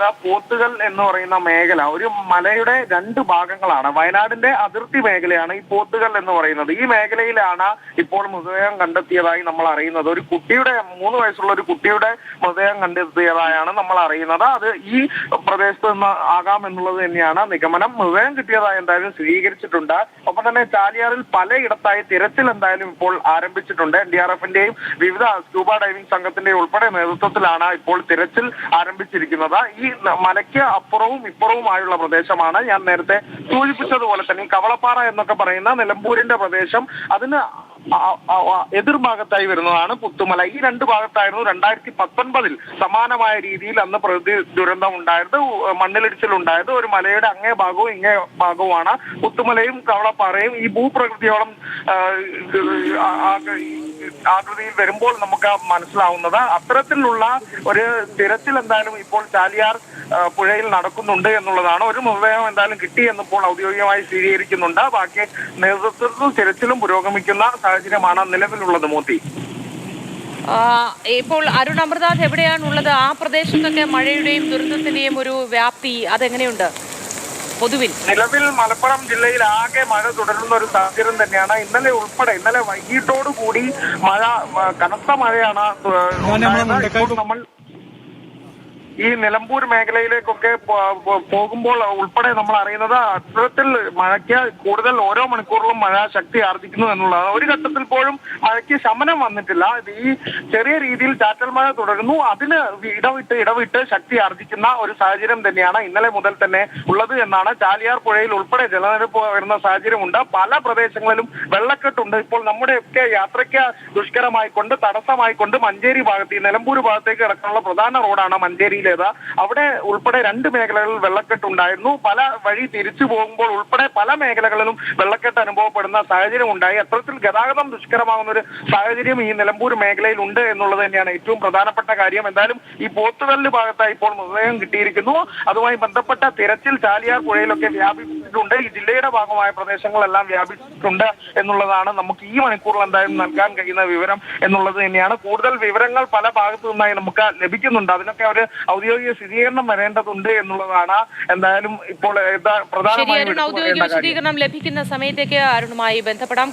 പറയുന്നത് പോത്തുകൾ എന്ന് പറയുന്ന മേഖല ഒരു മലയുടെ രണ്ട് ഭാഗങ്ങളാണ്. വയനാടിന്റെ അതിർത്തി മേഖലയാണ് ഈ പോത്തുകൾ എന്ന് പറയുന്നത്. ഈ മേഖലയിലാണ് ഇപ്പോൾ മൃതദേഹം കണ്ടെത്തിയതായി നമ്മൾ അറിയുന്നത്. ഒരു കുട്ടിയുടെ മൂന്ന് വയസ്സുള്ള ഒരു കുട്ടിയുടെ മൃതദേഹം കണ്ടെത്തിയതായാണ് നമ്മൾ അറിയുന്നത്. അത് ഈ പ്രദേശത്ത് നിന്ന് ആകാം എന്നുള്ളത് തന്നെയാണ് നിഗമനം. മൃതദേഹം കിട്ടിയതായി എന്തായാലും സ്ഥിരീകരിച്ചിട്ടുണ്ട്. ഒപ്പം തന്നെ ചാലിയാറിൽ പലയിടത്തായി തിരച്ചിൽ എന്തായാലും ഇപ്പോൾ ആരംഭിച്ചിട്ടുണ്ട്. എൻ ഡി ആർ എഫിന്റെയും വിവിധ സ്കൂബ ഡൈവിംഗ് സംഘത്തിന്റെയും ഉൾപ്പെടെ നേതൃത്വത്തിലാണ് ഇപ്പോൾ തിരച്ചിൽ ആരംഭിച്ചിരിക്കുന്നത്. ഈ മലയ്ക്ക് അപ്പുറവും ഇപ്പുറവുമായുള്ള പ്രദേശമാണ്. ഞാൻ നേരത്തെ സൂചിപ്പിച്ചതുപോലെ തന്നെ കവളപ്പാറ എന്നൊക്കെ പറയുന്ന നിലമ്പൂരിന്റെ പ്രദേശം അതിന് എതിർഭാഗത്തായി വരുന്നതാണ് പുത്തുമല. ഈ രണ്ട് ഭാഗത്തായിരുന്നു രണ്ടായിരത്തി പത്തൊൻപതിൽ സമാനമായ രീതിയിൽ അന്ന് പ്രകൃതി ദുരന്തം ഉണ്ടായത്. മണ്ണിലിടിച്ചിൽ ഉണ്ടായത് ഒരു മലയുടെ അങ്ങേ ഭാഗവും ഇങ്ങേ ഭാഗവുമാണ്. പുത്തുമലയും കവളപ്പാറയും ഈ ഭൂപ്രകൃതിയോളം ആകൃതിയിൽ വരുമ്പോൾ നമുക്ക് മനസ്സിലാവുന്നത് അത്തരത്തിലുള്ള ഒരു തിരച്ചിൽ എന്തായാലും ഇപ്പോൾ ചാലിയാർ പുഴയിൽ നടക്കുന്നുണ്ട് എന്നുള്ളതാണ്. ഒരു മൃതദേഹം എന്തായാലും കിട്ടി എന്നിപ്പോൾ ഔദ്യോഗികമായി സ്ഥിരീകരിക്കുന്നുണ്ട്. ബാക്കി നേതൃത്വത്തിൽ തിരച്ചിലും പുരോഗമിക്കുന്ന സാഹചര്യമാണ് നിലവിലുള്ളത് മോത്തി ഇപ്പോൾ അരുൺ അമൃതാഥ് എവിടെയാണുള്ളത്? ആ പ്രദേശത്തൊക്കെ മഴയുടെയും ദുരന്തത്തിന്റെയും ഒരു വ്യാപ്തി അതെങ്ങനെയുണ്ട്? പൊതുവിൽ. നിലവിൽ മലപ്പുറം ജില്ലയിൽ ആകെ മഴ തുടരുന്ന ഒരു സാഹചര്യം തന്നെയാണ്. ഇന്നലെ ഉൾപ്പെടെ ഇന്നലെ വൈകിട്ടോടു കൂടി മഴ കനത്ത മഴയാണ് നമ്മൾ ഈ നിലമ്പൂർ മേഖലയിലേക്കൊക്കെ പോകുമ്പോൾ ഉൾപ്പെടെ നമ്മൾ അറിയുന്നത് അത്തരത്തിൽ മഴയ്ക്ക് കൂടുതൽ ഓരോ മണിക്കൂറിലും മഴ ശക്തി ആർജിക്കുന്നു എന്നുള്ളതാണ്. ഒരു ഘട്ടത്തിൽ പോലും മഴയ്ക്ക് ശമനം വന്നിട്ടില്ല. ഈ ചെറിയ രീതിയിൽ ചാറ്റൽ മഴ തുടരുന്നു. അതിന് ഇടവിട്ട് ഇടവിട്ട് ശക്തി ആർജിക്കുന്ന ഒരു സാഹചര്യം തന്നെയാണ് ഇന്നലെ മുതൽ തന്നെ ഉള്ളത് എന്നാണ് ചാലിയാർ പുഴയിൽ ഉൾപ്പെടെ ജലനിരപ്പ് വരുന്ന സാഹചര്യമുണ്ട്. പല പ്രദേശങ്ങളിലും വെള്ളക്കെട്ടുണ്ട്. ഇപ്പോൾ നമ്മുടെയൊക്കെ യാത്രയ്ക്ക് ദുഷ്കരമായിക്കൊണ്ട് തടസ്സമായിക്കൊണ്ട് മഞ്ചേരി ഭാഗത്ത് നിലമ്പൂർ ഭാഗത്തേക്ക് കിടക്കാനുള്ള പ്രധാന റോഡാണ് മഞ്ചേരിയിലേത് അവിടെ ഉൾപ്പെടെ രണ്ട് മേഖലകളിൽ വെള്ളക്കെട്ടുണ്ടായിരുന്നു പല വഴി തിരിച്ചു പോകുമ്പോൾ ഉൾപ്പെടെ പല മേഖലകളിലും വെള്ളക്കെട്ട് അനുഭവപ്പെടുന്ന സാഹചര്യം ഉണ്ടായി. അത്തരത്തിൽ ഗതാഗതം ദുഷ്കരമാകുന്ന ഒരു സാഹചര്യം ഈ നിലമ്പൂർ മേഖലയിൽ ഉണ്ട് എന്നുള്ളത് തന്നെയാണ് ഏറ്റവും പ്രധാനപ്പെട്ട കാര്യം. എന്തായാലും ഈ പോത്തുകല്ല് ഭാഗത്തായി ഇപ്പോൾ മൃതദേഹം കിട്ടിയിരിക്കുന്നു. അതുമായി ബന്ധപ്പെട്ട തിരച്ചിൽ ചാലിയാർ പുഴയിലൊക്കെ വ്യാപിച്ചിട്ടുണ്ട് ഈ ജില്ലയുടെ ഭാഗമായ പ്രദേശങ്ങളെല്ലാം വ്യാപിച്ചിട്ടുണ്ട് എന്നുള്ളതാണ് നമുക്ക് ഈ മണിക്കൂറിൽ എന്തായാലും നൽകാൻ കഴിയുന്ന വിവരം എന്നുള്ളത് തന്നെയാണ്. കൂടുതൽ വിവരങ്ങൾ പല ഭാഗത്തു നിന്നായി നമുക്ക് ലഭിക്കുന്നുണ്ട്. അതിനൊക്കെ ഒരു ഔദ്യോഗിക സ്ഥിരീകരണം വരേണ്ടതുണ്ട് എന്നുള്ളതാണ് എന്തായാലും ഇപ്പോൾ പ്രധാനമായും ലഭിക്കുന്ന സമയത്തേക്ക് അരുണുമായി ബന്ധപ്പെടാം.